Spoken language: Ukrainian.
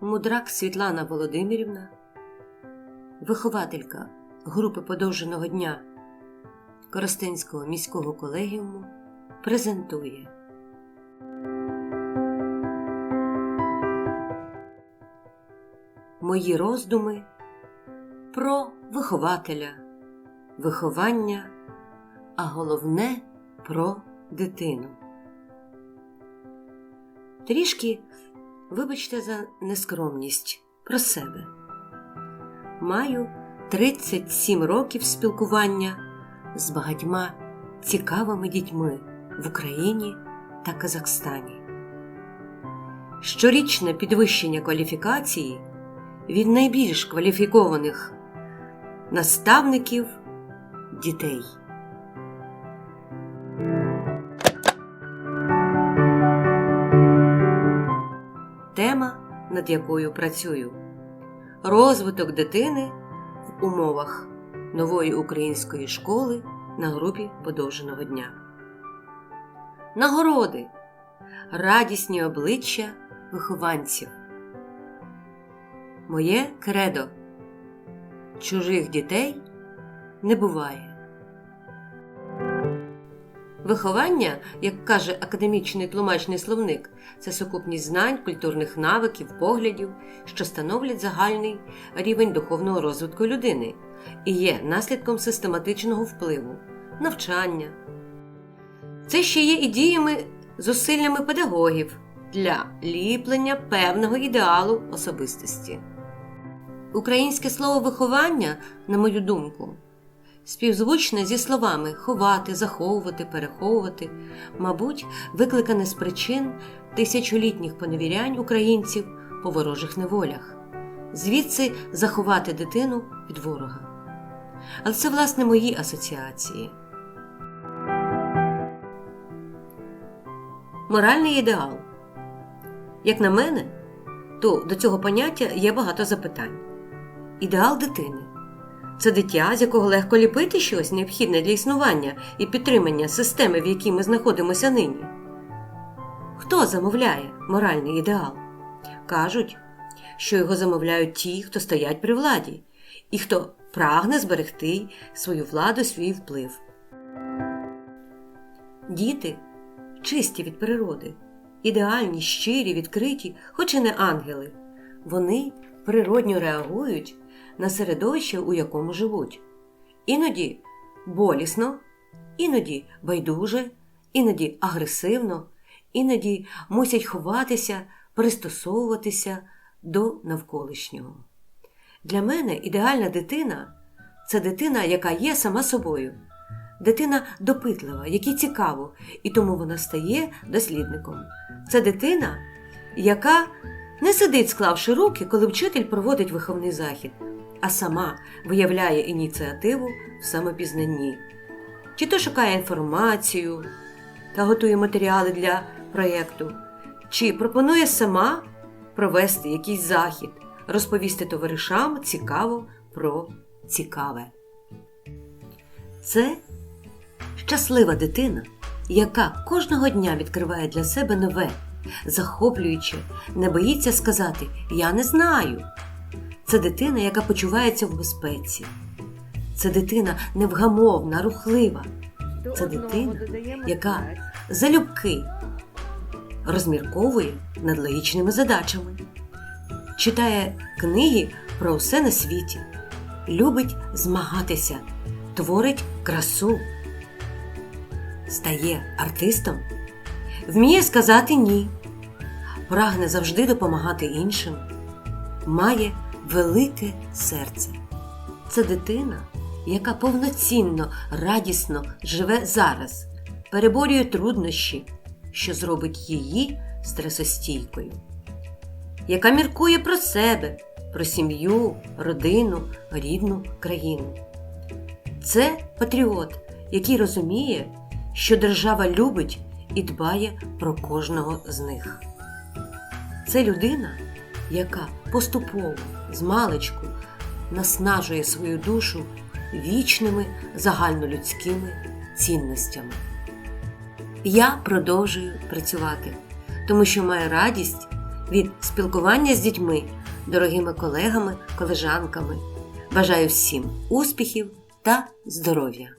Мудрак Світлана Володимирівна, вихователька групи подовженого дня Коростенського міського колегіуму, презентує Мої роздуми про вихователя, виховання, а головне про дитину. Трішки, вибачте за нескромність про себе. Маю 37 років спілкування з багатьма цікавими дітьми в Україні та Казахстані. Щорічне підвищення кваліфікації від найбільш кваліфікованих наставників дітей. Тема, над якою працюю розвиток дитини в умовах нової української школи на групі подовженого дня. Нагороди радісні обличчя вихованців. Моє кредо чужих дітей не буває. Виховання, як каже академічний тлумачний словник, це сукупність знань, культурних навиків, поглядів, що становлять загальний рівень духовного розвитку людини і є наслідком систематичного впливу, навчання. Це ще є і діями, зусиллями педагогів для ліплення певного ідеалу особистості. Українське слово виховання, на мою думку, співзвучне зі словами ховати, заховувати, переховувати, мабуть, викликане з причин тисячолітніх поневірянь українців по ворожих неволях, звідси заховати дитину від ворога. Але це, власне, мої асоціації. Моральний ідеал. Як на мене, то до цього поняття є багато запитань. Ідеал дитини це дитя, з якого легко ліпити щось необхідне для існування і підтримання системи, в якій ми знаходимося нині. Хто замовляє моральний ідеал? Кажуть, що його замовляють ті, хто стоять при владі, і хто прагне зберегти свою владу, свій вплив. Діти чисті від природи, ідеальні, щирі, відкриті, хоч і не ангели. Вони природньо реагують на середовище, у якому живуть. Іноді болісно, іноді байдуже, іноді агресивно, іноді мусять ховатися, пристосовуватися до навколишнього. Для мене ідеальна дитина це дитина, яка є сама собою, дитина допитлива, якій цікаво, і тому вона стає дослідником. Це дитина, яка не сидить, склавши руки, коли вчитель проводить виховний захід, а сама виявляє ініціативу в самопізнанні, чи то шукає інформацію та готує матеріали для проєкту, чи пропонує сама провести якийсь захід, розповісти товаришам цікаво про цікаве. Це щаслива дитина, яка кожного дня відкриває для себе нове, захоплююче, не боїться сказати Я не знаю. Це дитина, яка почувається в безпеці. Це дитина невгамовна, рухлива. Це дитина, яка залюбки розмірковує над логічними задачами, читає книги про все на світі, любить змагатися, творить красу, стає артистом, вміє сказати ні, прагне завжди допомагати іншим, має велике серце. Це дитина, яка повноцінно, радісно живе зараз, переборює труднощі, що зробить її стресостійкою, яка міркує про себе, про сім'ю, родину, рідну країну. Це патріот, який розуміє, що держава любить і дбає про кожного з них. Це людина, яка поступово з маличку наснажує свою душу вічними загальнолюдськими цінностями. Я продовжую працювати, тому що маю радість від спілкування з дітьми, дорогими колегами, колежанками. Бажаю всім успіхів та здоров'я!